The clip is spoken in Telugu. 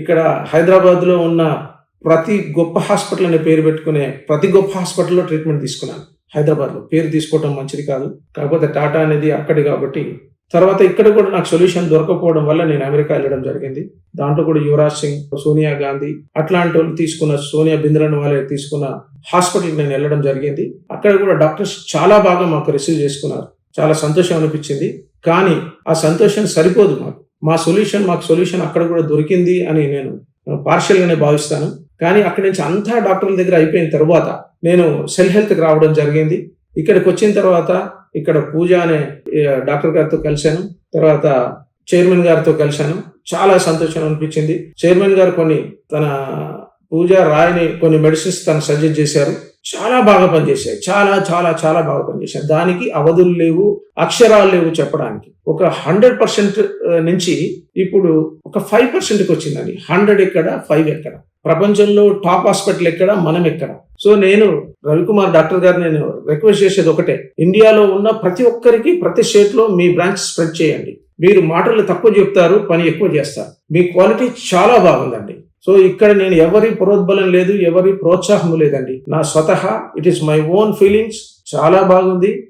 ఇక్కడ హైదరాబాద్లో ఉన్న ప్రతి గొప్ప హాస్పిటల్ అనే పేరు పెట్టుకునే ప్రతి గొప్ప హాస్పిటల్లో ట్రీట్మెంట్ తీసుకున్నాను. హైదరాబాద్లో పేరు తీసుకోవడం మంచిది కాదు. కాకపోతే టాటా అనేది అక్కడి కాబట్టి. తర్వాత ఇక్కడ కూడా నాకు సొల్యూషన్ దొరకకపోవడం వల్ల నేను అమెరికా వెళ్ళడం జరిగింది. దాంట్లో కూడా యువరాజ్ సింగ్ సోనియా గాంధీ అట్లాంటి వాళ్ళు తీసుకున్న సోనియా బింద్రన్ వాళ్ళే తీసుకున్న హాస్పిటల్కి నేను వెళ్ళడం జరిగింది. అక్కడ కూడా డాక్టర్స్ చాలా బాగా మాకు రిసీవ్ చేసుకున్నారు. చాలా సంతోషం అనిపించింది. కానీ ఆ సంతోషం సరిపోదు మాకు. మా సొల్యూషన్ మాకు సొల్యూషన్ అక్కడ కూడా దొరికింది అని నేను పార్షియల్గానే భావిస్తాను. కానీ అక్కడి నుంచి అంతా డాక్టర్ల దగ్గర అయిపోయిన తర్వాత నేను సెల్ హెల్త్కి రావడం జరిగింది. ఇక్కడికి వచ్చిన తర్వాత ఇక్కడ పూజ అనే డాక్టర్ గారితో కలిశాను. తర్వాత చైర్మన్ గారితో కలిశాను. చాలా సంతోషం అనిపించింది. చైర్మన్ గారు కొన్ని తన పూజ రాయని కొన్ని మెడిసిన్స్ తను సజెస్ట్ చేశారు. చాలా బాగా పనిచేశాయి. చాలా చాలా చాలా బాగా పనిచేశాయి. దానికి అవధులు లేవు అక్షరాలు లేవు చెప్పడానికి. ఒక హండ్రెడ్ పర్సెంట్ నుంచి ఇప్పుడు ఒక ఫైవ్ పర్సెంట్కి వచ్చిందండి. హండ్రెడ్ ఎక్కడ ఫైవ్ ఎక్కడ? ప్రపంచంలో టాప్ హాస్పిటల్ ఎక్కడ మనం ఎక్కడ? సో నేను రవికుమార్ డాక్టర్ గారు నేను రిక్వెస్ట్ చేసేది ఒకటే. ఇండియాలో ఉన్న ప్రతి ఒక్కరికి ప్రతి స్టేట్లో మీ బ్రాంచ్ స్ప్రెడ్ చేయండి. మీరు మాటలు తక్కువ చెప్తారు పని ఎక్కువ చేస్తారు. మీ క్వాలిటీ చాలా బాగుందండి. సో ఇక్కడ నేను ఎవరి ప్రోద్బలం లేదు ఎవరి ప్రోత్సాహం లేదండి. నా స్వతహా it is my own feelings చాలా బాగుంది.